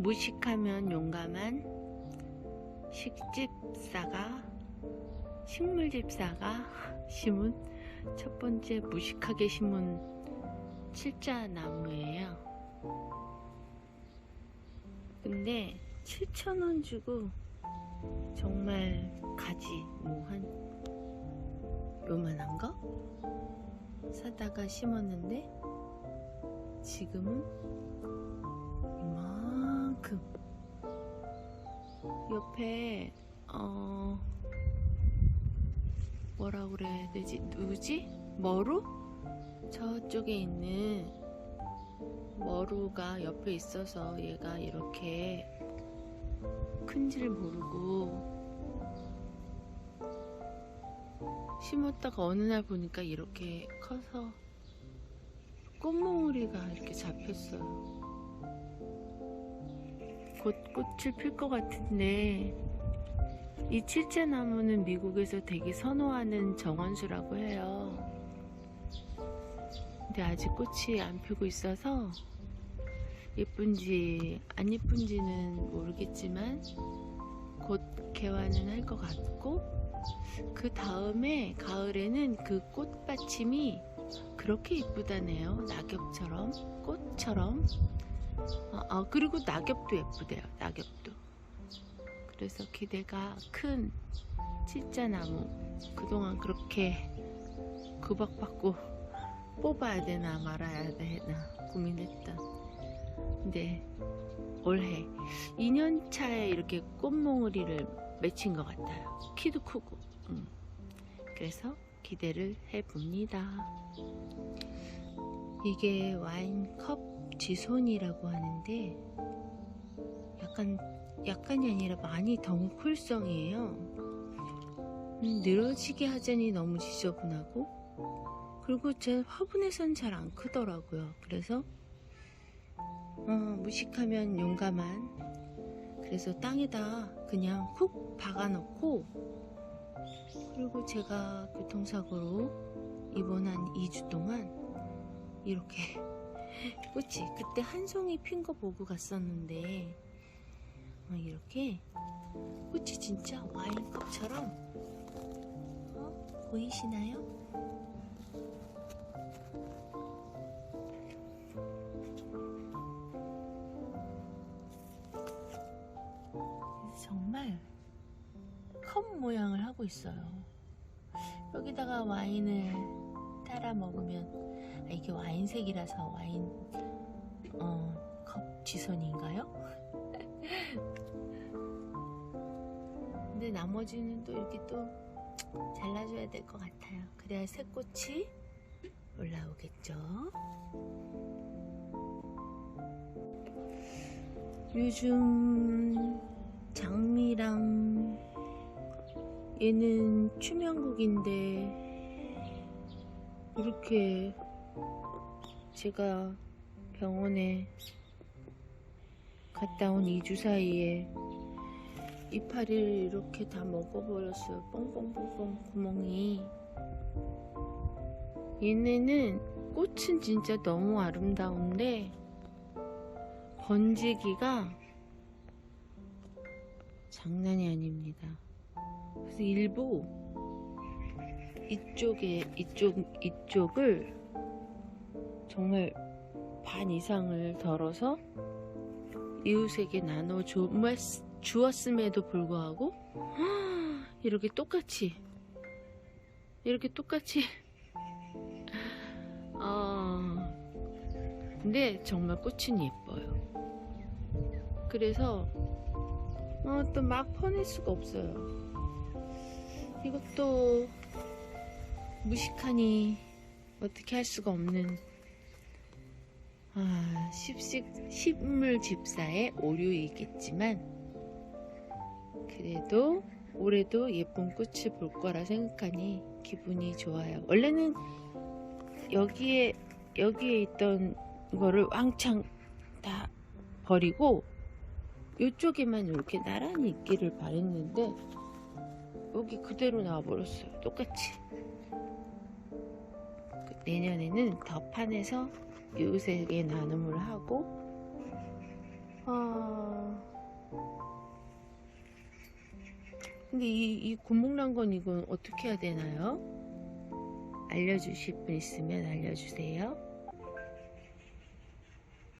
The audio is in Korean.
무식하면 용감한 식집사가 식물집사가 심은 첫 번째 무식하게 심은 칠자 나무예요. 근데 7,000원 주고 정말 가지 뭐 한 요만한 거 사다가 심었는데 지금은 이 만큼. 옆에 어 뭐라 그래야 되지? 누구지? 머루? 저쪽에 있는 머루가 옆에 있어서 얘가 이렇게 큰지를 모르고 심었다가 어느 날 보니까 이렇게 커서 꽃몽우리가 이렇게 잡혔어요. 곧 꽃을 필 것 같은데 이 칠제나무는 미국에서 되게 선호하는 정원수라고 해요. 근데 아직 꽃이 안 피고 있어서 예쁜지 안 예쁜지는 모르겠지만 곧 개화는 할 것 같고 그 다음에 가을에는 그 꽃받침이 그렇게 이쁘다네요. 낙엽처럼 꽃처럼. 어, 어, 그리고 낙엽도 예쁘대요. 낙엽도. 그래서 기대가 큰 칠자나무 그동안 그렇게 구박받고 뽑아야 되나 말아야 되나 고민했던 근데 올해 2년 차에 이렇게 꽃몽우리를 맺힌 것 같아요 키도 크고 음. 그래서 기대를 해봅니다 이게 와인컵 지손이라고 하는데 약간 약간이 아니라 많이 덩쿨성이에요. 음, 늘어지게 하자니 너무 지저분하고 그리고 제 화분에선 잘 안 크더라고요. 그래서 어, 무식하면 용감한 그래서 땅에다 그냥 훅 박아놓고 그리고 제가 교통사고로 입원 한 2주 동안 이렇게 꽃이 그때 한 송이 핀 거 보고 갔었는데 어, 이렇게 꽃이 진짜 와인컵처럼 어? 보이시나요? 정말 컵 모양을 하고 있어요. 여기다가 와인을 따라 먹으면 아, 이게 와인색이라서 와인 어, 컵 지선인가요? 근데 나머지는 또 이렇게 또 잘라줘야 될 것 같아요. 그래야 새꽃이 올라오겠죠. 요즘 장미랑 얘는 추명국인데 이렇게 제가 병원에 갔다 온 2주 사이에 이파리를 이렇게 다 먹어버렸어요. 뻥뻥뻥뻥 구멍이. 얘네는 꽃은 진짜 너무 아름다운데 번지기가 장난이 아닙니다. 그래서 일부 이쪽에 이쪽 이쪽을 정말 반 이상을 덜어서 이웃에게 나눠 주, 주었음에도 불구하고 이렇게 똑같이 이렇게 똑같이 어, 근데 정말 꽃은 예뻐요. 그래서 어, 또 막 퍼낼 수가 없어요. 이것도 무식하니 어떻게 할 수가 없는 아, 십식, 식물 집사의 오류이겠지만 그래도 올해도 예쁜 꽃을 볼 거라 생각하니 기분이 좋아요. 원래는 여기에 여기에 있던 거를 왕창 다 버리고 이쪽에만 이렇게 나란히 있기를 바랬는데 여기 그대로 나와버렸어요. 똑같이. 내년에는 더판에서 요색의 나눔을 하고 어... 근데 이, 이 군목란건 이건 어떻게 해야 되나요? 알려주실 분 있으면 알려주세요.